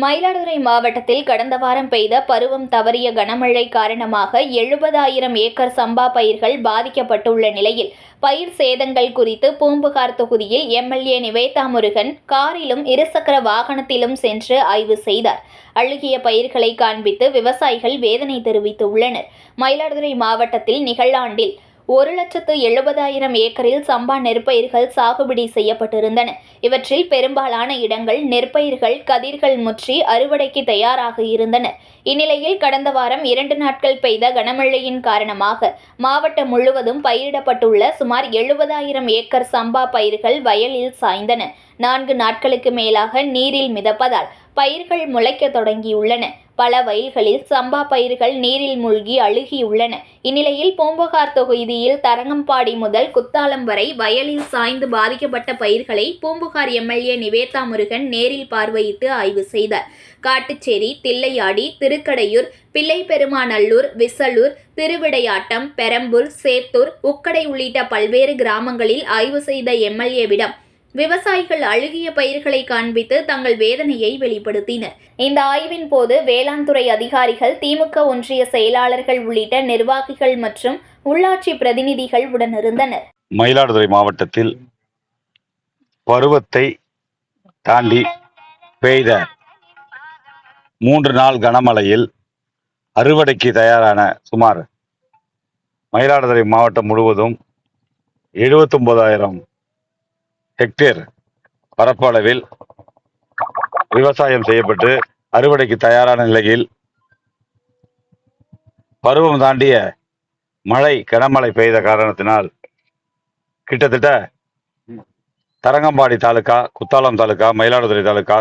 மயிலாடுதுறை மாவட்டத்தில் கடந்த வாரம் பெய்த பருவம் தவறிய கனமழை காரணமாக எழுபதாயிரம் ஏக்கர் சம்பா பயிர்கள் பாதிக்கப்பட்டுள்ள நிலையில் பயிர் சேதங்கள் குறித்து பூம்புகார் தொகுதியில் எம்எல்ஏ நிவேதா முருகன் காரிலும் இருசக்கர வாகனத்திலும் சென்று ஆய்வு செய்தார். அழுகிய பயிர்களை காண்பித்து விவசாயிகள் வேதனை தெரிவித்துள்ளனர். மயிலாடுதுறை மாவட்டத்தில் நிகழாண்டில் ஒரு லட்சத்து எழுபதாயிரம் ஏக்கரில் சம்பா நெற்பயிர்கள் சாகுபடி செய்யப்பட்டிருந்தன. இவற்றில் பெரும்பாலான இடங்கள் நெற்பயிர்கள் கதிர்கள் முற்றி அறுவடைக்கு தயாராக இருந்தன. இந்நிலையில் கடந்த வாரம் இரண்டு நாட்கள் பெய்த கனமழையின் காரணமாக மாவட்டம் முழுவதும் பயிரிடப்பட்டுள்ள சுமார் எழுபதாயிரம் ஏக்கர் சம்பா பயிர்கள் வயலில் சாய்ந்தன. நான்கு நாட்களுக்கு மேலாக நீரில் மிதப்பதால் பயிர்கள் முளைக்க தொடங்கியுள்ளன. பல வயல்களில் சம்பா பயிர்கள் நீரில் மூழ்கி அழுகியுள்ளன. இந்நிலையில் பூம்புகார் தொகுதியில் தரங்கம்பாடி முதல் குத்தாலம் வரை வயலில் சாய்ந்து பாதிக்கப்பட்ட பயிர்களை பூம்புகார் எம்எல்ஏ நிவேதா முருகன் நேரில் பார்வையிட்டு ஆய்வு செய்தார். காட்டுச்சேரி தில்லையாடி திருக்கடையூர் பிள்ளைப்பெருமாநல்லூர் விசலூர் திருவிடையாட்டம் பெரம்பூர் சேத்தூர் உக்கடை உள்ளிட்ட பல்வேறு கிராமங்களில் ஆய்வு செய்த எம்எல்ஏவிடம் விவசாயிகள் அழுகிய பயிர்களை காண்பித்து தங்கள் வேதனையை வெளிப்படுத்தினர். இந்த ஆய்வின் போது வேளாண் துறை அதிகாரிகள் திமுக ஒன்றிய செயலாளர்கள் உள்ளிட்ட நிர்வாகிகள் மற்றும் உள்ளாட்சி பிரதிநிதிகள் உடனிருந்தனர் மயிலாடுதுறை மாவட்டத்தில் பருவத்தை தாண்டி பெய்த மூன்று நாள் கனமழையில் அறுவடைக்கு தயாரான சுமார் மயிலாடுதுறை மாவட்டம் முழுவதும் எழுபத்தொன்பதாயிரம் ஹெக்டேர் பரப்பளவில் விவசாயம் செய்யப்பட்டு அறுவடைக்கு தயாரான நிலையில் பருவம் தாண்டிய மழை கனமழை பெய்த காரணத்தினால் கிட்டத்தட்ட தரங்கம்பாடி தாலுக்கா குத்தாலம் தாலுக்கா மயிலாடுதுறை தாலுக்கா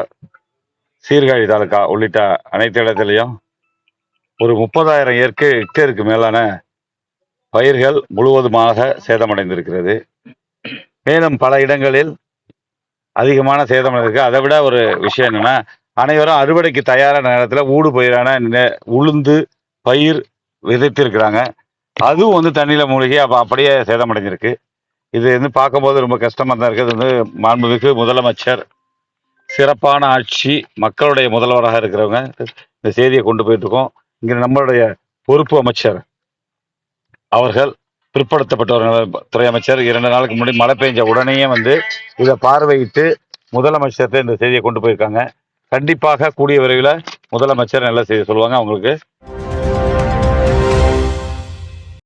சீர்காழி தாலுக்கா உள்ளிட்ட அனைத்து இடத்துலையும் ஒரு முப்பதாயிரம் இயற்கை ஹெக்டேருக்கு மேலான பயிர்கள் முழுவதுமாக சேதமடைந்திருக்கிறது. மேலும் பல இடங்களில் அதிகமான சேதம் இருக்கு. அதை விட ஒரு விஷயம் என்னன்னா அனைவரும் அறுவடைக்கு தயாரான நேரத்தில் ஊடு பயிரான உளுந்து பயிர் விதைத்திருக்கிறாங்க. அதுவும் வந்து தண்ணியில் மூழ்கி அப்போ அப்படியே சேதமடைஞ்சிருக்கு. இது வந்து பார்க்கும்போது ரொம்ப கஷ்டமாக தான் இருக்குது. வந்து மாண்புமிகு முதலமைச்சர் சிறப்பான ஆட்சி மக்களுடைய முதல்வராக இருக்கிறவங்க இந்த செய்தியை கொண்டு போயிட்டு இருக்கோம். இங்கே நம்மளுடைய பொறுப்பு அமைச்சர் அவர்கள் பிற்படுத்தப்பட்டவர் துறை அமைச்சர். இரண்டு நாளுக்கு முன்னாடி மழை பெஞ்ச உடனேயே வந்து இதை பார்வையிட்டு முதலமைச்சர்கிட்ட இந்த செய்தியை கொண்டு போயிருக்காங்க. கண்டிப்பாக கூடிய விரைவில் முதலமைச்சர் நல்ல செய்தி சொல்லுவாங்க. அவங்களுக்கு